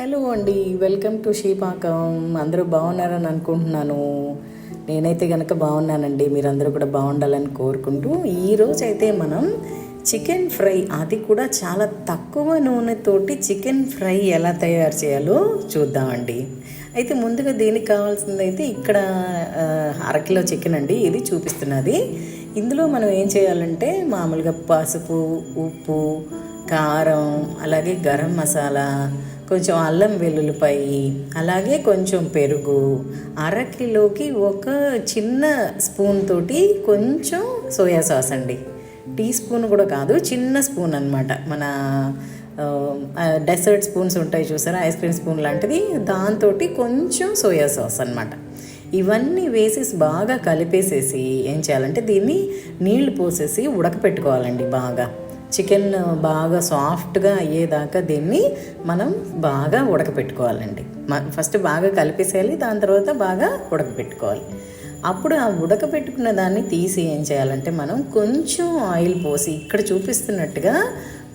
Hello అండి welcome to షీపాకం అందరూ బాగున్నారని అనుకుంటున్నాను. నేనైతే కనుక బాగున్నానండి. మీరందరూ కూడా బాగుండాలని కోరుకుంటూ ఈరోజు అయితే మనం చికెన్ ఫ్రై అది కూడా చాలా తక్కువ నూనెతోటి చికెన్ ఫ్రై ఎలా తయారు చేయాలో చూద్దామండి. అయితే ముందుగా దీనికి కావాల్సింది అయితే ఇక్కడ అరకిలో చికెన్ అండి ఇది చూపిస్తున్నది. ఇందులో మనం ఏం చేయాలంటే మామూలుగా పసుపు ఉప్పు కారం అలాగే గరం మసాలా కొంచెం అల్లం వెల్లుల్లిపాయి అలాగే కొంచెం పెరుగు. అరకిలోకి ఒక చిన్న స్పూన్ తోటి కొంచెం సోయా సాస్ అండి. టీ స్పూన్ కూడా కాదు చిన్న స్పూన్ అనమాట మన డెసర్ట్ స్పూన్స్ ఉంటాయి చూసారా ఐస్ క్రీమ్ స్పూన్ లాంటిది. దాంతో కొంచెం సోయా సాస్ అనమాట ఇవన్నీ వేసేసి బాగా కలిపేసేసి ఏం చేయాలంటే దీన్ని నీళ్ళు పోసేసి ఉడకపెట్టుకోవాలండి బాగా. చికెన్ బాగా సాఫ్ట్గా అయ్యేదాకా దీన్ని మనం బాగా ఉడకపెట్టుకోవాలండి. ఫస్ట్ బాగా కలిపేసేయాలి దాని తర్వాత బాగా ఉడకపెట్టుకోవాలి. అప్పుడు ఆ ఉడకపెట్టుకున్న దాన్ని తీసి ఏం చేయాలంటే మనం కొంచెం ఆయిల్ పోసి ఇక్కడ చూపిస్తున్నట్టుగా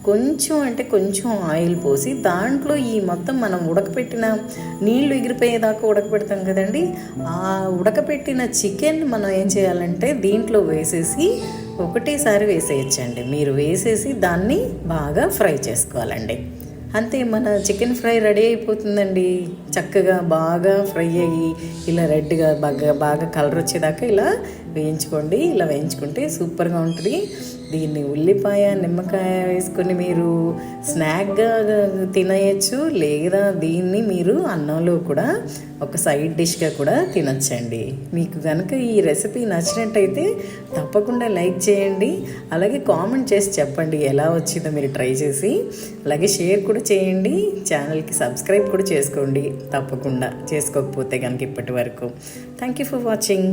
కొంచెం అంటే కొంచెం ఆయిల్ పోసి దాంట్లో ఈ మొత్తం మనం ఉడకపెట్టిన నీళ్ళు ఎగిరిపోయేదాకా ఉడకపెడతాం కదండి. ఆ ఉడకపెట్టిన చికెన్ మనం ఏం చేయాలంటే దీంట్లో వేసేసి ఒకటేసారి వేసేయచ్చండి. మీరు వేసేసి దాన్ని బాగా ఫ్రై చేసుకోవాలండి. అంతే మన చికెన్ ఫ్రై రెడీ అయిపోతుందండి. చక్కగా బాగా ఫ్రై అయ్యి ఇలా రెడ్గా బాగా బాగా కలర్ వచ్చేదాకా ఇలా వేయించుకోండి. ఇలా వేయించుకుంటే సూపర్గా ఉంటుంది. దీన్ని ఉల్లిపాయ నిమ్మకాయ వేసుకొని మీరు స్నాక్గా తినేయచ్చు. లేదా దీన్ని మీరు అన్నంలో కూడా ఒక సైడ్ డిష్గా కూడా తినచ్చండి. మీకు కనుక ఈ రెసిపీ నచ్చినట్టయితే తప్పకుండా లైక్ చేయండి. అలాగే కామెంట్ చేసి చెప్పండి ఎలా వచ్చిందో మీరు ట్రై చేసి. అలాగే షేర్ కూడా చేయండి. ఛానల్కి సబ్స్క్రైబ్ కూడా చేసుకోండి. తప్పకుండా చేసుకోకపోతే కనుక ఇప్పటి వరకు. Thank you for watching.